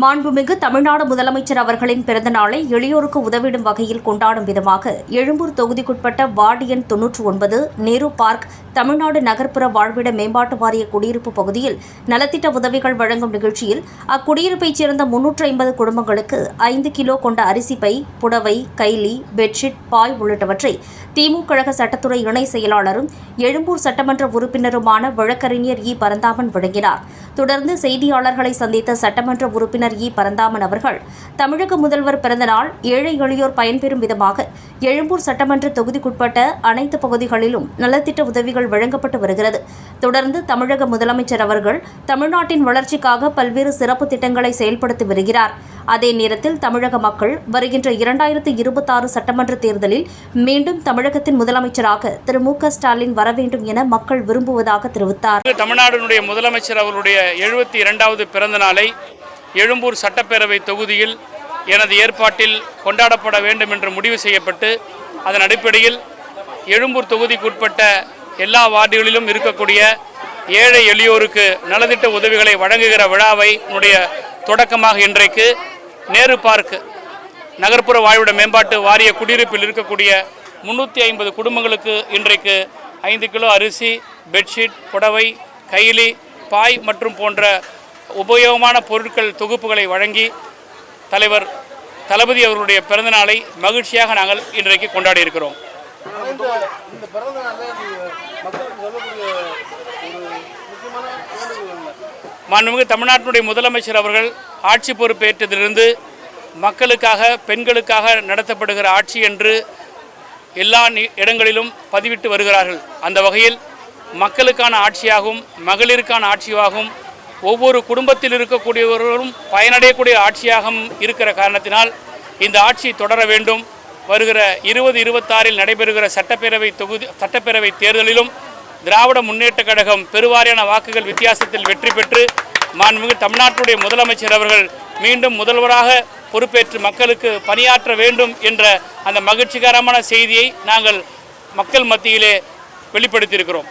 மாண்புமிகு தமிழ்நாடு முதலமைச்சர் அவர்களின் பிறந்தநாளை எளியோருக்கு உதவிடும் வகையில் கொண்டாடும் விதமாக எழும்பூர் தொகுதிக்குட்பட்ட வார்டு எண் தொன்னூற்று ஒன்பது நேரு பார்க் தமிழ்நாடு நகர்ப்புற வாழ்விட மேம்பாட்டு வாரிய குடியிருப்பு பகுதியில் நலத்திட்ட உதவிகள் வழங்கும் நிகழ்ச்சியில் அக்குடியிருப்பைச் சேர்ந்த முன்னூற்று ஐம்பது குடும்பங்களுக்கு ஐந்து கிலோ கொண்ட அரிசி பை புடவை கைலி பெட்ஷீட் பாய் உள்ளிட்டவற்றை திமுக கழக சட்டத்துறை இணை செயலாளரும் எழும்பூர் சட்டமன்ற உறுப்பினருமான வழக்கறிஞர் இ. பரந்தாமன் வழங்கினார். தொடர்ந்து செய்தியாளர்களை சந்தித்த சட்டமன்ற உறுப்பினர் இ. பரந்தாமன் அவர்கள் தமிழக முதல்வர் பிறந்தநாள் ஏழை எளியோர் பயன்பெறும் விதமாக எழும்பூர் சட்டமன்ற தொகுதிக்குட்பட்ட அனைத்து பகுதிகளிலும் நலத்திட்ட உதவிகள் வழங்கப்பட்டு வருகிறது. தொடர்ந்து தமிழக முதலமைச்சர் அவர்கள் தமிழ்நாட்டின் வளர்ச்சிக்காக பல்வேறு சிறப்பு திட்டங்களை செயல்படுத்தி வருகிறார். அதே நேரத்தில் தமிழக மக்கள் வருகின்ற இரண்டாயிரத்து இருபத்தாறு சட்டமன்ற தேர்தலில் மீண்டும் தமிழகத்தின் முதலமைச்சராக திரு. மு. ஸ்டாலின் வர வேண்டும் என மக்கள் விரும்புவதாக தெரிவித்தார். தமிழ்நாடு முதலமைச்சர் அவருடைய எழுபத்தி இரண்டாவது பிறந்த நாளை எழும்பூர் சட்டப்பேரவை தொகுதியில் எனது ஏற்பாட்டில் கொண்டாடப்பட வேண்டும் என்று முடிவு செய்யப்பட்டு அதன் அடிப்படையில் எழும்பூர் தொகுதிக்குட்பட்ட எல்லா வார்டுகளிலும் இருக்கக்கூடிய ஏழை எளியோருக்கு நலத்திட்ட உதவிகளை வழங்குகிற விழாவை உடைய தொடக்கமாக இன்றைக்கு நேரு பார்க் நகர்ப்புற வாழ்விட மேம்பாட்டு வாரிய குடியிருப்பில் இருக்கக்கூடிய முந்நூற்றி ஐம்பது குடும்பங்களுக்கு இன்றைக்கு ஐந்து கிலோ அரிசி பெட்ஷீட் புடவை கைலி பாய் மற்றும் போன்ற உபயோகமான பொருட்கள் தொகுப்புகளை வழங்கி தலைவர் தளபதி அவர்களுடைய பிறந்தநாளை மகிழ்ச்சியாக நாங்கள் இன்றைக்கு கொண்டாடி இருக்கிறோம். மாண்புமிகு தமிழ்நாட்டினுடைய முதலமைச்சர் அவர்கள் ஆட்சி பொறுப்பேற்றதிலிருந்து மக்களுக்காக பெண்களுக்காக நடத்தப்படுகிற ஆட்சி என்று எல்லா இடங்களிலும் பதிவிட்டு வருகிறார்கள். அந்த வகையில் மக்களுக்கான ஆட்சியாகவும் மகளிருக்கான ஆட்சியாகவும் ஒவ்வொரு குடும்பத்தில் இருக்கக்கூடியவர்களும் பயனடையக்கூடிய ஆட்சியாக இருக்கிற காரணத்தினால் இந்த ஆட்சி தொடர வேண்டும். வருகிற இருபது இருபத்தாறில் நடைபெறுகிற சட்டப்பேரவை தொகுதி சட்டப்பேரவை தேர்தலிலும் திராவிட முன்னேற்றக் கழகம் பெருவாரியான வாக்குகள் வித்தியாசத்தில் வெற்றி பெற்று மாண்புமிகு தமிழ்நாட்டுடைய முதலமைச்சர் அவர்கள் மீண்டும் முதல்வராக பொறுப்பேற்று மக்களுக்கு பணியாற்ற வேண்டும் என்ற அந்த மகிழ்ச்சிகரமான செய்தியை நாங்கள் மக்கள் மத்தியிலே வெளிப்படுத்தியிருக்கிறோம்.